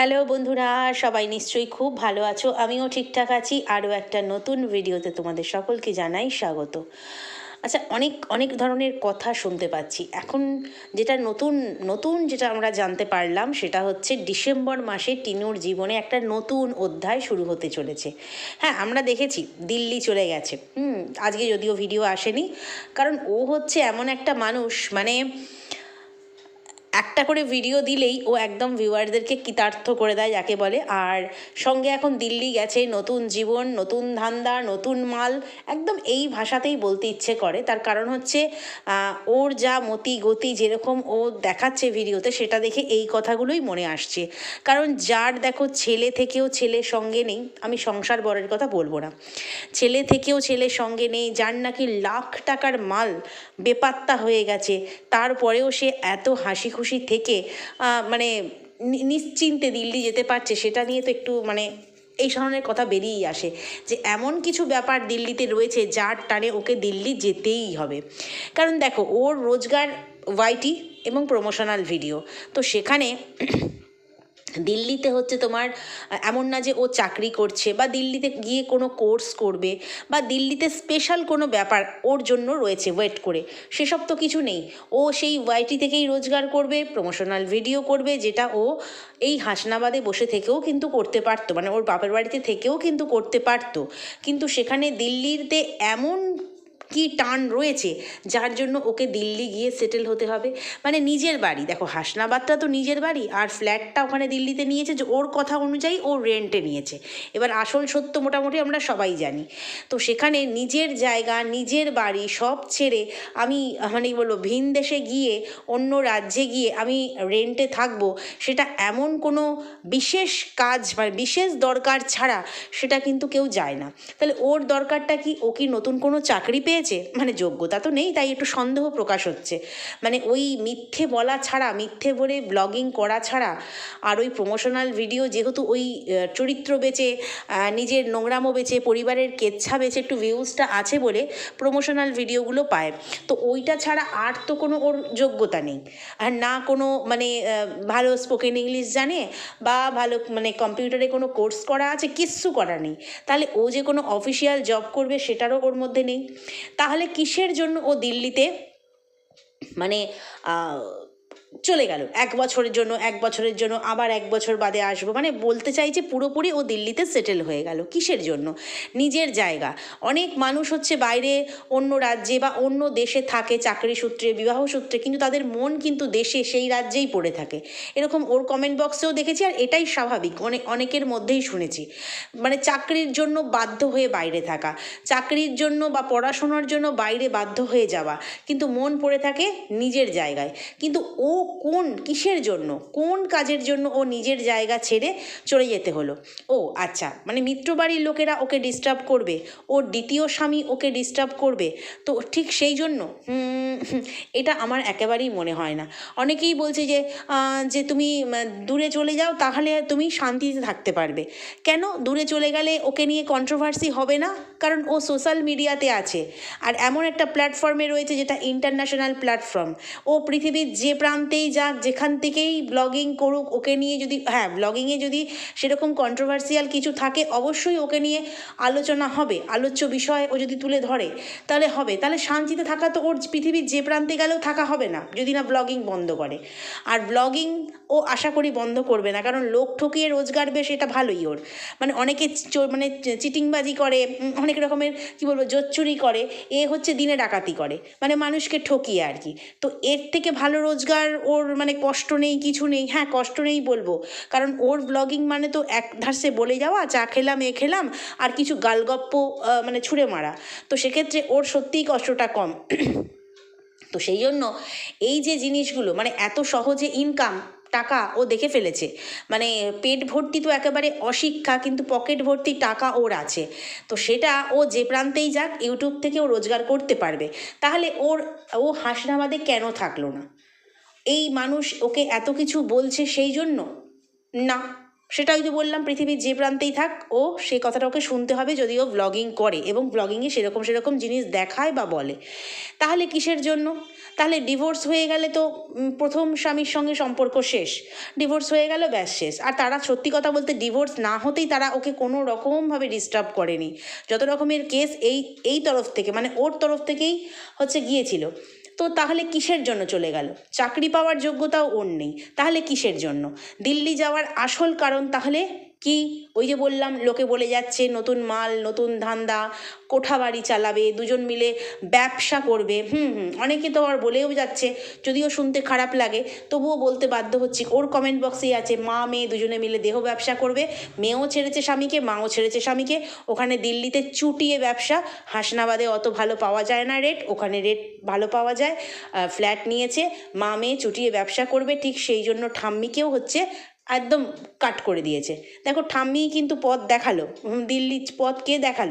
Hello বন্ধুরা, সবাই নিশ্চয়ই খুব ভালো আছো। আমিও ঠিকঠাক আছি। আরও একটা নতুন ভিডিওতে তোমাদের সকলকে জানাই স্বাগত। আচ্ছা অনেক অনেক ধরনের কথা শুনতে পাচ্ছি। এখন যেটা নতুন নতুন যেটা আমরা জানতে পারলাম সেটা হচ্ছে ডিসেম্বর মাসে টিনুর জীবনে একটা নতুন অধ্যায় শুরু হতে চলেছে। হ্যাঁ আমরা দেখেছি, দিল্লি চলে গেছে। হুম, আজকে যদিও ভিডিও আসেনি, কারণ ও হচ্ছে এমন একটা মানুষ মানে একটা করে ভিডিও দিলেই ও একদম ভিউয়ারদেরকে কৃতার্থ করে দেয়, যাকে বলে। আর সঙ্গে এখন দিল্লি গেছে, নতুন জীবন, নতুন ধান্দা, নতুন মাল, একদম এই ভাষাতেই বলতে ইচ্ছে করে। তার কারণ হচ্ছে ওর যা মতি গতি যেরকম ও দেখাচ্ছে ভিডিওতে সেটা দেখে এই কথাগুলোই মনে আসছে। কারণ যার দেখো ছেলে থেকেও ছেলে সঙ্গে নেই, আমি সংসার বরের কথা বলব না। ছেলে থেকেও ছেলে সঙ্গে নেই, যার নাকি লাখ টাকার মাল বেপাত্তা হয়ে গেছে, তারপরেও সে এত হাসি খুশি থেকে মানে নিশ্চিন্তে দিল্লি যেতে পারছে, সেটা নিয়ে তো একটু মানে এই ধরনের কথা বেরিয়েই আসে যে এমন কিছু ব্যাপার দিল্লিতে রয়েছে যার টানে ওকে দিল্লি যেতেই হবে। কারণ দেখো, ওর রোজগার ওয়াইটি এবং প্রমোশনাল ভিডিও তো সেখানে দিল্লিতে হচ্ছে তোমার এমন না যে ও চাকরি করছে বা দিল্লিতে গিয়ে কোনো কোর্স করবে বা দিল্লিতে স্পেশাল কোনো ব্যাপার ওর জন্য রয়েছে ওয়েট করে। সেসব তো কিছু নেই। ও সেই ওয়াইটি থেকেই রোজগার করবে প্রমোশনাল ভিডিও করবে, যেটা ও এই হাসনাবাদে বসে থেকেও কিন্তু করতে পারতো। মানে ওর বাপের বাড়িতে থেকেও কিন্তু করতে পারতো। কিন্তু সেখানে দিল্লিতে এমন কি টান রয়েছে, যার জন্য ওকে দিল্লি গিয়ে সেটেল হতে হবে। মানে নিজের বাড়ি, দেখো হাসনাবাদটা তো নিজের বাড়ি, আর ফ্ল্যাটটা ওখানে দিল্লিতে নিয়েছে যে ওর কথা অনুযায়ী ও রেন্টে নিয়েছে। এবার আসল সত্য মোটামুটি আমরা সবাই জানি। তো সেখানে নিজের জায়গা, নিজের বাড়ি সব ছেড়ে আমি মানে বলব, ভিন দেশে গিয়ে অন্য রাজ্যে গিয়ে আমি রেন্টে থাকব, সেটা এমন কোনো বিশেষ কাজ মানে বিশেষ দরকার ছাড়া সেটা কিন্তু কেউ যায় না। তাহলে ওর দরকারটা কি, ও কি নতুন কোনো চাকরি পেয়েছে মানে যোগ্যতা তো নেই, তাই একটু সন্দেহ প্রকাশ হচ্ছে। মানে ওই মিথ্যে বলা ছাড়া, মিথ্যে বলে ব্লগিং করা ছাড়া, আর ওই প্রমোশনাল ভিডিও যেহেতু ওই চরিত্র বেচে নিজের নোংরামো বেচে, পরিবারের কেচ্ছা বেচে একটু ভিউজটা আছে বলে প্রমোশনাল ভিডিওগুলো পায়। তো ওইটা ছাড়া আর তো কোনো ওর যোগ্যতা নেই। আর না কোনো মানে ভালো স্পোকেন ইংলিশ জানে, বা ভালো মানে কম্পিউটারে কোনো কোর্স করা আছে, কিচ্ছু করা নেই। তাহলে ও যে কোনো অফিসিয়াল জব করবে, সেটারও ওর মধ্যে নেই। তাহলে কিসের জন্য ও দিল্লিতে? মানে চলে গেল। এক বছরের জন্য, এক বছরের জন্য, আবার এক বছর বাদে আসব। মানে বলতে চাই যে পুরোপুরি ও দিল্লিতে সেটেল হয়ে গেল। কিসের জন্য? নিজের জায়গা। অনেক মানুষ হচ্ছে বাইরে অন্য রাজ্যে বা অন্য দেশে থাকে চাকরি সূত্রে, বিবাহ সূত্রে, কিন্তু তাদের মন কিন্তু দেশে সেই রাজ্যেই পড়ে থাকে। এরকম ওর কমেন্ট বক্সেও দেখেছি আর এটাই স্বাভাবিক। অনেক অনেকের মধ্যেই শুনেছি। মানে চাকরির জন্য বাধ্য হয়ে বাইরে থাকা, চাকরির জন্য বা পড়াশোনার জন্য বাইরে বাধ্য হয়ে যাওয়া, কিন্তু মন পড়ে থাকে নিজের জায়গায়। কিন্তু ও কোন কিসের জন্য? কোন কাজের জন্য ও নিজের জায়গা ছেড়ে চলে যেতে হলো? ও আচ্ছা মানে মিত্রবাড়ির লোকেরা ওকে ডিস্টার্ব করবে, ওর দ্বিতীয় স্বামী ওকে ডিস্টার্ব করবে, তো ঠিক সেই জন্য? এটা আমার একেবারেই মনে হয় না। অনেকেই বলছে যে যে তুমি দূরে চলে যাও, তাহলে তুমি শান্তিতে থাকতে পারবে। কেন? দূরে চলে গেলে ওকে নিয়ে কন্ট্রোভার্সি হবে না? কারণ ও সোশ্যাল মিডিয়াতে আছে। আর এমন একটা প্ল্যাটফর্মে রয়েছে যেটা ইন্টারন্যাশনাল প্ল্যাটফর্ম ও পৃথিবীর যে প্রান্তেই যাক, যেখান থেকেই ব্লগিং করুক, ওকে নিয়ে যদি হ্যাঁ ব্লগিংয়ে যদি সেরকম কন্ট্রোভার্সিয়াল কিছু থাকে, অবশ্যই ওকে নিয়ে আলোচনা হবে, আলোচ্য বিষয় ও যদি তুলে ধরে, তাহলে হবে। তাহলে শান্তিতে থাকা তো ওর পৃথিবীর যে প্রান্তে গেলেও থাকা হবে না, যদি না ব্লগিং বন্ধ করে। আর ব্লগিং ও আশা করি বন্ধ করবে না, কারণ লোক ঠকিয়ে রোজগার বেশ এটা ভালোই ওর। মানে অনেকে মানে চিটিংবাজি করে অনেক রকমের, কি বলব, জোচ্চুরি করে, এ হচ্ছে দিনে ডাকাতি করে। মানে মানুষকে ঠকিয়ে আর কি। তো এর থেকে ভালো রোজগার ওর মানে কষ্ট নেই, কিছু নেই হ্যাঁ কষ্ট নেই বলব। কারণ ওর ব্লগিং মানে তো এক ধারসে বলে যাওয়া, চা খেলাম, এ খেলাম, আর কিছু গালগপ্প মানে ছুঁড়ে মারা। তো সেক্ষেত্রে ওর সত্যিই কষ্টটা কম। তো সেই জন্য এই যে জিনিসগুলো মানে এত সহজে ইনকাম টাকা ও দেখে ফেলেছে। মানে পেট ভর্তি তো একেবারে অশিক্ষা, কিন্তু পকেট ভর্তি টাকা ওর আছে। তো সেটা ও যে প্রান্তেই যাক ইউটিউব থেকে ও রোজগার করতে পারবে। তাহলে ওর, ও হাসনাবাদে কেন থাকল না? এই মানুষ ওকে এত কিছু বলছে সেই জন্য? না সেটা ওই যে বললাম, পৃথিবীর যে প্রান্তেই থাক, ও সেই কথাটা ওকে শুনতে হবে যদিও ব্লগিং করে এবং ব্লগিংয়ে সেরকম সেরকম জিনিস দেখায় বা বলে। তাহলে কিসের জন্য? তাহলে ডিভোর্স হয়ে গেলে তো প্রথম স্বামীর সঙ্গে সম্পর্ক শেষ। ডিভোর্স হয়ে গেল, ব্যাস শেষ। আর তারা সত্যি কথা বলতে ডিভোর্স না হতেই তারা ওকে কোনো রকমভাবে ডিস্টার্ব করেনি। যত রকমের কেস এই এই তরফ থেকে মানে ওর তরফ থেকেই হচ্ছে গিয়েছিল। তো তাহলে কিসের জন্য চলে গেল? চাকরি পাওয়ার যোগ্যতাও ওর নেই, তাহলে কিসের জন্য? দিল্লি যাওয়ার আসল কারণ তাহলে কি? ওই যে বললাম, লোকে বলে যাচ্ছে, নতুন মাল, নতুন ধান্দা, কোঠা বাড়ি চালাবে, দুজন মিলে ব্যবসা করবে। হুম হুম, অনেকে তো আর বলেও যাচ্ছে, যদিও শুনতে খারাপ লাগে, তবুও বলতে বাধ্য হচ্ছি, ওর কমেন্ট বক্সেই আছে, মা, মেয়ে দুজনে মিলে দেহ ব্যবসা করবে, মেয়েও ছেড়েছে স্বামীকে, মাও ছেড়েছে স্বামীকে, ওখানে দিল্লিতে চুটিয়ে ব্যবসা, হাসনাবাদে অত ভালো পাওয়া যায় না রেট ওখানে রেট ভালো পাওয়া যায় ফ্ল্যাট নিয়েছে, মা, মেয়ে চুটিয়ে ব্যবসা করবে, ঠিক সেই জন্য ঠাম্মিকেও হচ্ছে একদম কাট করে দিয়েছে। দেখো ঠাম্মি কিন্তু পথ দেখাল। দিল্লির পথ কে দেখাল।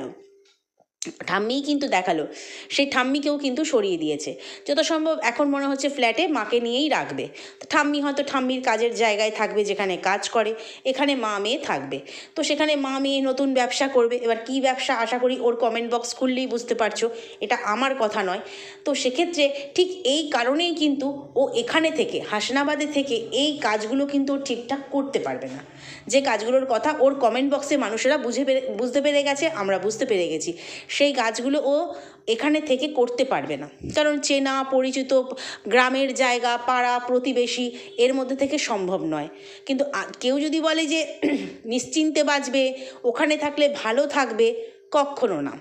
ঠাম্মিই কিন্তু দেখাল। সেই ঠাম্মিকেও কিন্তু সরিয়ে দিয়েছে। যত সম্ভব এখন মনে হচ্ছে ফ্ল্যাটে মাকে নিয়েই রাখবে। ঠাম্মি হয়তো ঠাম্মির কাজের জায়গায় থাকবে, যেখানে কাজ করে, এখানে মা মেয়ে থাকবে। তো সেখানে মা মেয়ে নতুন ব্যবসা করবে। এবার কি ব্যবসা আশা করি ওর কমেন্ট বক্স খুললেই বুঝতে পারছ। এটা আমার কথা নয়। তো সেক্ষেত্রে ঠিক এই কারণেই কিন্তু ও এখানে থেকে, হাসনাবাদে থেকে এই কাজগুলো কিন্তু ও ঠিকঠাক করতে পারবে না। যে কাজগুলোর কথা ওর কমেন্ট বক্সে মানুষেরা বুঝে পেরে, বুঝতে পেরে গেছে, আমরা বুঝতে পেরে গেছি। সেই গাছগুলো ও এখানে থেকে করতে পারবে না। কারণ চেনা, পরিচিত, গ্রামের জায়গা, পাড়া, প্রতিবেশী, এর মধ্যে থেকে সম্ভব নয়। কিন্তু কেউ যদি বলে যে নিশ্চিন্তে বাঁচবে, ওখানে থাকলে ভালো থাকবে কখনো না।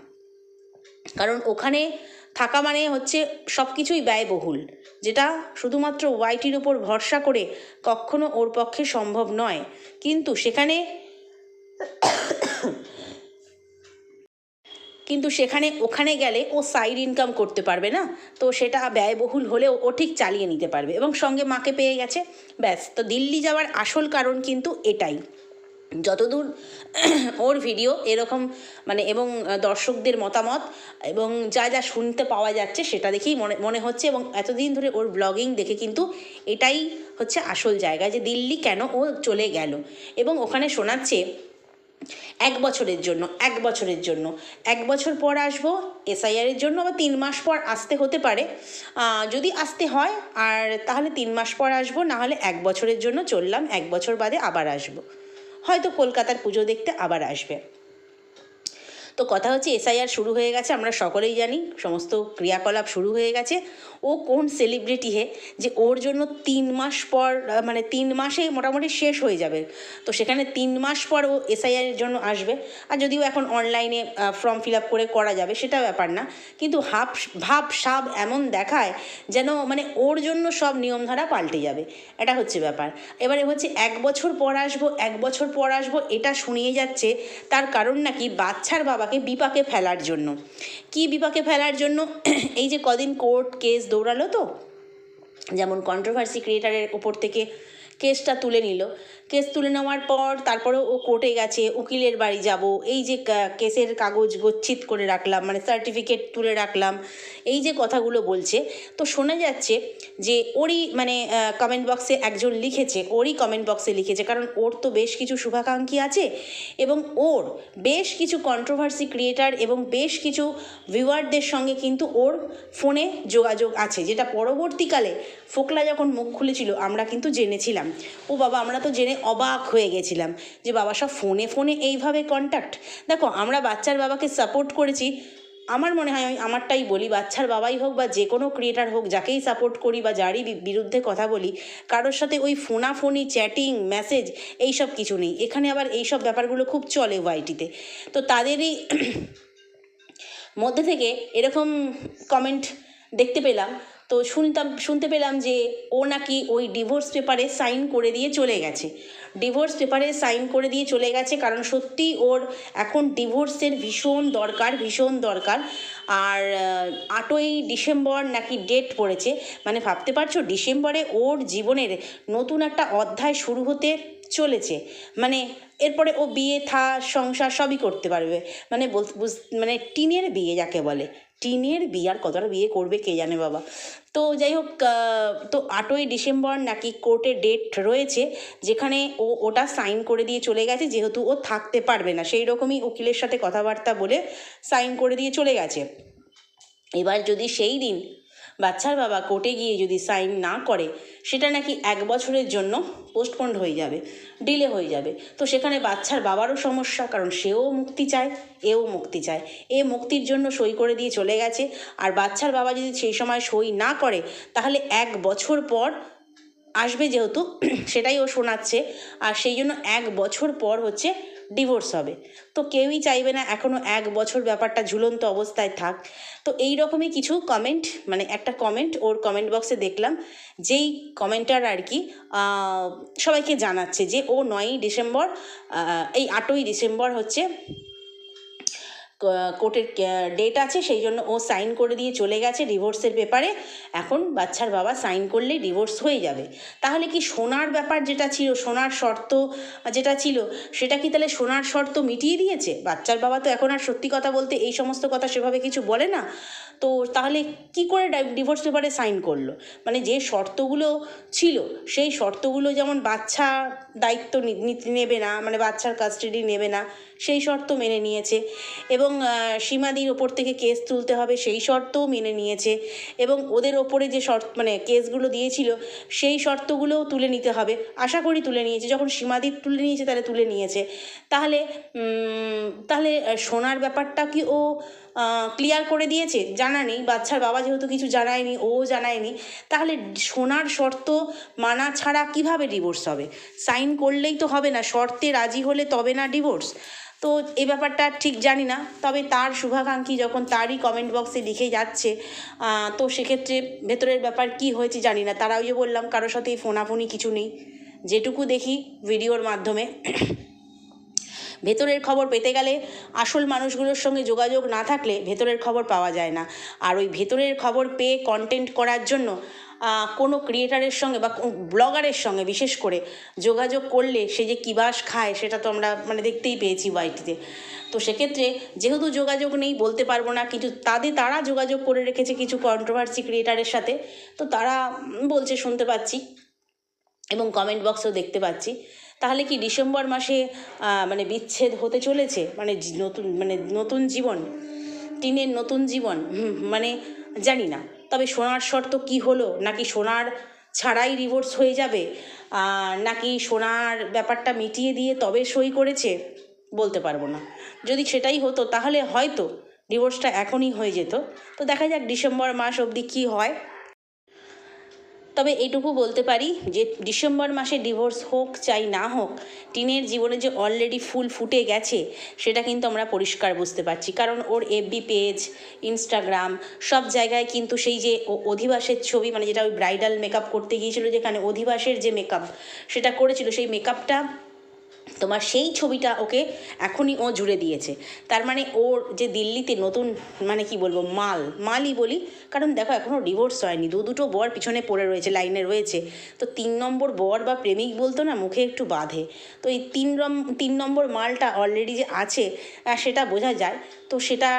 কারণ ওখানে থাকা মানে হচ্ছে সব কিছুই ব্যয়বহুল, যেটা শুধুমাত্র ওয়াইটির ওপর ভরসা করে কখনো ওর পক্ষে সম্ভব নয়। কিন্তু সেখানে কিন্তু সেখানে ওখানে গেলে ও সাইড ইনকাম করতে পারবে না, তো সেটা ব্যয়বহুল হলেও ও ঠিক চালিয়ে নিতে পারবে এবং সঙ্গে মাকে পেয়ে গেছে। ব্যাস, তো দিল্লি যাওয়ার আসল কারণ কিন্তু এটাই। যতদূর ওর ভিডিও এরকম মানে এবং দর্শকদের মতামত এবং যা যা শুনতে পাওয়া যাচ্ছে সেটা দেখেই মনে মনে হচ্ছে এবং এতদিন ধরে ওর ব্লগিং দেখে কিন্তু এটাই হচ্ছে আসল জায়গা যে দিল্লি কেন ও চলে গেল। এবং ওখানে শোনাচ্ছে, এক বছরের জন্য, এক বছরের জন্য। এক বছর পর আসব এসআইআরের জন্য আবার তিন মাস পর আসতে হতে পারে। যদি আসতে হয়, আর তাহলে তিন মাস পর আসব, না হলে এক বছরের জন্য চললাম, এক বছর বাদে আবার আসব। হয়তো কলকাতার পুজো দেখতে আবার আসবে। তো কথা হচ্ছে এসআইআর শুরু হয়ে গেছে, আমরা সকলেই জানি, সমস্ত ক্রিয়াকলাপ শুরু হয়ে গেছে। ও কোন সেলিব্রিটি হে, যে ওর জন্য তিন মাস পর মানে তিন মাসে মোটামুটি শেষ হয়ে যাবে। তো সেখানে তিন মাস পর ও এসআইআরের জন্য আসবে। আর যদিও এখন অনলাইনে ফর্ম ফিল আপ করে করা যাবে, সেটা ব্যাপার না। কিন্তু হাব ভাব, সাব এমন দেখায় যেন মানে ওর জন্য সব নিয়মধারা পাল্টে যাবে। এটা হচ্ছে ব্যাপার। এবারে হচ্ছে এক বছর পর আসব, এক বছর পর আসব, এটা শুনিয়ে যাচ্ছে। তার কারণ নাকি বাচ্চার বাবাকে বিপাকে ফেলার জন্য। কি বিপাকে ফেলার জন্য? এই যে কদিন কোর্ট কেস দৌড়ালো তো যেমন কন্ট্রোভার্সি ক্রিয়েটারের ওপর থেকে কেসটা তুলে নিল। কেস তুলে নেওয়ার পর তারপরে ও কোর্টে গেছে, উকিলের বাড়ি যাব, এই যে কেসের কাগজ গচ্ছিত করে রাখলাম মানে সার্টিফিকেট তুলে রাখলাম, এই যে কথাগুলো বলছে, তো শোনা যাচ্ছে যে ওরই মানে কমেন্ট বক্সে একজন লিখেছে, ওরই কমেন্ট বক্সে লিখেছে, কারণ ওর তো বেশ কিছু শুভাকাঙ্ক্ষী আছে এবং ওর বেশ কিছু কন্ট্রোভার্সি ক্রিয়েটার এবং বেশ কিছু ভিউয়ারদের সঙ্গে কিন্তু ওর ফোনে যোগাযোগ আছে, যেটা পরবর্তীকালে ফোকলা যখন মুখ খুলেছিল, আমরা কিন্তু জেনেছিলাম। ও বাবা, আমরা তো জেনে অবাক হয়ে গেছিলাম যে বাবা সব ফোনে ফোনে এইভাবে কন্ট্যাক্ট দেখো, আমরা বাচ্চার বাবাকে সাপোর্ট করেছি। আমার মনে হয়, আমি আমারটাই বলি, বাচ্চার বাবাই হোক বা যে কোনো ক্রিয়েটার হোক, যাকেই সাপোর্ট করি বা যারই বিরুদ্ধে কথা বলি, কারোর সাথে ওই ফোনাফোনি চ্যাটিং মেসেজ এইসব কিছু নেই। এখানে আবার এইসব ব্যাপারগুলো খুব চলে ওয়াইটিতে তো। তাদেরই মধ্যে থেকে এরকম কমেন্ট দেখতে পেলাম। তো শুনতাম, শুনতে পেলাম যে ও নাকি ওই ডিভোর্স পেপারে সাইন করে দিয়ে চলে গেছে। ডিভোর্স পেপারে সাইন করে দিয়ে চলে গেছে কারণ সত্যি ওর এখন ডিভোর্সের ভীষণ দরকার ভীষণ দরকার। আর আটই ডিসেম্বর নাকি ডেট পড়েছে। মানে ভাবতে পারছ, ডিসেম্বরে ওর জীবনের নতুন একটা অধ্যায় শুরু হতে চলেছে। মানে এরপরে ও বিয়ে, থা, সংসার সবই করতে পারবে। মানে মানে টিনের বিয়ে যাকে বলে। টিনের বিয়ে, আর কতটা বিয়ে করবে কে জানে বাবা। তো যাই হোক তো আটই ডিসেম্বর নাকি কোর্টে ডেট রয়েছে, যেখানে ও ওটা সাইন করে দিয়ে চলে গেছে, যেহেতু ও থাকতে পারবে না। সেই রকমই উকিলের সাথে কথাবার্তা বলে সাইন করে দিয়ে চলে গেছে। এবার যদি সেই দিন বাচ্চার বাবা কোর্টে গিয়ে যদি সাইন না করে, সেটা নাকি এক বছরের জন্য পোস্টপন্ড হয়ে যাবে, ডিলে হয়ে যাবে। তো সেখানে বাচ্চার বাবারও সমস্যা, কারণ সেও মুক্তি চায়, এও মুক্তি চায়। এ মুক্তির জন্য সই করে দিয়ে চলে গেছে। আর বাচ্চার বাবা যদি সেই সময় সই না করে, তাহলে এক বছর পর আসবে যেহেতু, সেটাই ও শোনাচ্ছে। আর সেই জন্য এক বছর পর হচ্ছে ডিভোর্স হবে। তো কেউই চাইবে না এখনও এক বছর ব্যাপারটা ঝুলন্ত অবস্থায় থাক। তো এই রকমই কিছু কমেন্ট মানে একটা কমেন্ট ওর কমেন্ট বক্সে দেখলাম। যেই কমেন্টার আর কি সবাইকে জানাচ্ছে যে ও নয়ই ডিসেম্বর এই আটই ডিসেম্বর হচ্ছে কোর্টের ডেট আছে, সেই জন্য ও সাইন করে দিয়ে চলে গেছে ডিভোর্সের পেপারে এখন বাচ্চার বাবা সাইন করলেই ডিভোর্স হয়ে যাবে। তাহলে কি সোনার ব্যাপার যেটা ছিল, সোনার শর্ত যেটা ছিল, সেটা কি তাহলে সোনার শর্ত মিটিয়ে দিয়েছে? বাচ্চার বাবা তো এখন আর সত্যি কথা বলতে এই সমস্ত কথা সেভাবে কিছু বলে না। তো তাহলে কি করে ডিভোর্স পেপারে সাইন করল? মানে যে শর্তগুলো ছিল, সেই শর্তগুলো যেমন বাচ্চা দায়িত্ব নেবে না মানে বাচ্চার কাস্টাডি নেবে না, সেই শর্ত মেনে নিয়েছে। এবং আহ, সীমাদির ওপর থেকে কেস তুলতে হবে সেই শর্তও মেনে নিয়েছে এবং ওদের ওপরে যে শর্ত মানে কেসগুলো দিয়েছিল সেই শর্তগুলোও তুলে নিতে হবে। আশা করি তুলে নিয়েছে। যখন সীমাদির তুলে নিয়েছে তাহলে তুলে নিয়েছে। তাহলে তাহলে সোনার ব্যাপারটা কি ও ক্লিয়ার করে দিয়েছে? জানা নেই। বাচ্চার বাবা যেহেতু কিছু জানায়নি ও জানায়নি। তাহলে সোনার শর্ত মানা ছাড়া কীভাবে ডিভোর্স হবে? সাইন করলেই তো হবে না। শর্তে রাজি হলে তবে না ডিভোর্স তো এই ব্যাপারটা ঠিক জানি না। তবে তার শুভাকাঙ্ক্ষী যখন তারই কমেন্ট বক্সে লিখে যাচ্ছে তো সেক্ষেত্রে ভেতরের ব্যাপার কি হয়েছে জানি না। তারা ওই যে বললাম, কারোর সাথেই ফোনাফোনি কিছু নেই। যেটুকু দেখি ভিডিওর মাধ্যমে। ভেতরের খবর পেতে গেলে আসল মানুষগুলোর সঙ্গে যোগাযোগ না থাকলে ভেতরের খবর পাওয়া যায় না। আর ওই ভেতরের খবর পেয়ে কন্টেন্ট করার জন্য কোনো ক্রিয়েটারের সঙ্গে বা ব্লগারের সঙ্গে বিশেষ করে যোগাযোগ করলে সে যে কিবাস খায় সেটা তো আমরা মানে দেখতেই পেয়েছি ওয়াইটিতে তো। সেক্ষেত্রে যেহেতু যোগাযোগ নেই, বলতে পারব না, কিন্তু তাদের তারা যোগাযোগ করে রেখেছে কিছু কন্ট্রোভার্সি ক্রিয়েটারের সাথে। তো তারা বলছে, শুনতে পাচ্ছি এবং কমেন্ট বক্সেও দেখতে পাচ্ছি। তাহলে কি ডিসেম্বর মাসে মানে বিচ্ছেদ হতে চলেছে? মানে নতুন মানে নতুন জীবন? টিনের নতুন জীবন? মানে জানি না। তবে সোনার শর্ত কি হলো? নাকি সোনার ছাড়াই ডিভোর্স হয়ে যাবে? নাকি সোনার ব্যাপারটা মিটিয়ে দিয়ে তবে সই করেছে? বলতে পারব না। যদি সেটাই হতো, তাহলে হয়তো ডিভোর্সটা এখনই হয়ে যেত। তো দেখা যাক ডিসেম্বর মাস অবধি কী হয়। তবে এইটুকু বলতে পারি যে ডিসেম্বর মাসে ডিভোর্স হোক চাই না হোক, টিনের জীবনে যে অলরেডি ফুল ফুটে গেছে, সেটা কিন্তু আমরা পরিষ্কার বুঝতে পারছি। কারণ ওর এফবি পেজ ইনস্টাগ্রাম সব জায়গায় কিন্তু সেই যে অধিবাসের ছবি মানে যেটা ওই ব্রাইডাল মেকআপ করতে গিয়েছিল, যেখানে অধিবাসের যে মেকআপ সেটা করেছিল, সেই মেকআপটা তোমার সেই ছবিটা ওকে এখনই ও জুড়ে দিয়েছে। তার মানে ওর যে দিল্লিতে নতুন মানে কি বলব, মাল, মালই বলি, কারণ দেখো এখনও ডিভোর্স হয়নি, দু দুটো বর পিছনে পড়ে রয়েছে লাইনে রয়েছে। তো তিন নম্বর বর বা প্রেমিক বলতো না, মুখে একটু বাঁধে। তো এই তিন রম, তিন নম্বর মালটা অলরেডি যে আছে সেটা বোঝা যায়। তো সেটা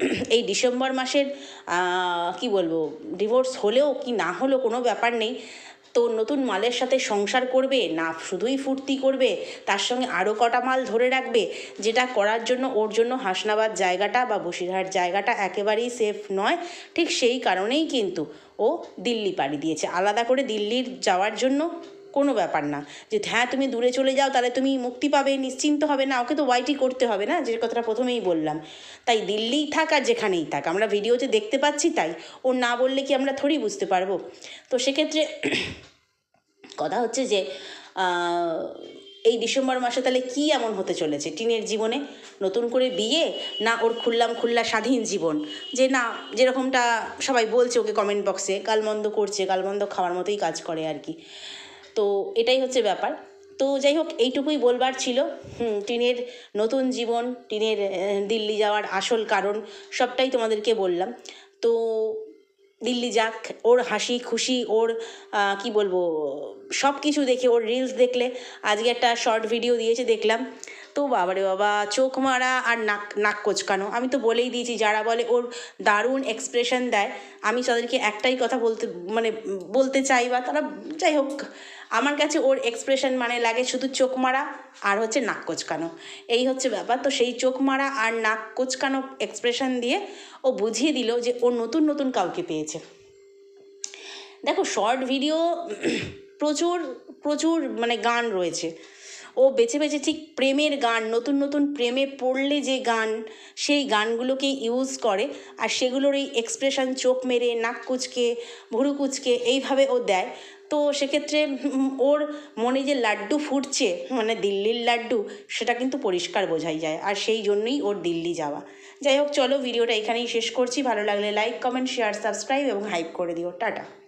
এই ডিসেম্বর মাসের কি বলব ডিভোর্স হলেও কি না হলেও কোনো ব্যাপার নেই। তো নতুন মালের সাথে সংসার করবে, না শুধুই ফুর্তি করবে, তার সঙ্গে আরও কটা মাল ধরে রাখবে, যেটা করার জন্য ওর জন্য হাসনাবাদ জায়গাটা বা বসিরহাট জায়গাটা একেবারেই সেফ নয়, ঠিক সেই কারণেই কিন্তু ও দিল্লি পাড়ি দিয়েছে। আলাদা করে দিল্লির যাওয়ার জন্য কোনো ব্যাপার না। যে হ্যাঁ তুমি দূরে চলে যাও, তাহলে তুমি মুক্তি পাবে, নিশ্চিন্ত হবে না, ওকে তো ওয়াইটি করতে হবে না, যে কথাটা প্রথমেই বললাম। তাই দিল্লিই থাক আর যেখানেই থাক, আমরা ভিডিওতে দেখতে পাচ্ছি তাই। ও না বললে কি আমরা থোড়ি বুঝতে পারব? তো সেক্ষেত্রে কথা হচ্ছে যে এই ডিসেম্বর মাসে তাহলে কি এমন হতে চলেছে? টিনের জীবনে নতুন করে বিয়ে না ওর খুললাম খুল্লা স্বাধীন জীবন? যে না, যেরকমটা সবাই বলছে ওকে কমেন্ট বক্সে গালমন্দ করছে গালমন্দ খাওয়ার মতোই কাজ করে আর কি। তো এটাই হচ্ছে ব্যাপার। তো যাই হোক, এইটুকুই বলবার ছিল। টিনের নতুন জীবন, টিনের দিল্লি যাওয়ার আসল কারণ সবটাই তোমাদেরকে বললাম। তো দিল্লি যাক, ওর হাসি, খুশি, ওর কি বলব সব কিছু দেখে, ওর রিলস দেখলে। আজকে একটা শর্ট ভিডিও দিয়েছে, দেখলাম। তো বাবারে বাবা, চোখ মারা আর নাক নাক কোচকানো। আমি তো বলেই দিয়েছি, যারা বলে ওর দারুণ এক্সপ্রেশন দেয়, আমি তাদেরকে একটাই কথা বলতে মানে বলতে চাই বা তারা, যাই হোক আমার কাছে ওর এক্সপ্রেশন মানে লাগে শুধু চোখ মারা আর হচ্ছে নাক কোচকানো। এই হচ্ছে ব্যাপার। তো সেই চোখ মারা আর নাক কোচকানো এক্সপ্রেশন দিয়ে ও বুঝিয়ে দিল যে ও নতুন নতুন কাউকে পেয়েছে। দেখো শর্ট ভিডিও প্রচুর প্রচুর মানে গান রয়েছে। ও বেছে বেছে ঠিক প্রেমের গান, নতুন নতুন প্রেমে পড়লে যে গান, সেই গানগুলোকে ইউজ করে আর সেগুলোর এই এক্সপ্রেশন চোখ মেরে, নাক কুচকে, ভুরু কুচকে, এইভাবে ও দেয়। তো সেক্ষেত্রে ওর মনে যে লাড্ডু ফুটছে মানে দিল্লির লাড্ডু, সেটা কিন্তু পরিষ্কার বোঝাই যায়। আর সেই জন্যই ওর দিল্লি যাওয়া। যাই হোক, চলো ভিডিওটা এখানেই শেষ করছি। ভালো লাগলে লাইক কমেন্ট শেয়ার সাবস্ক্রাইব এবং হাইপ করে দিও। টাটা।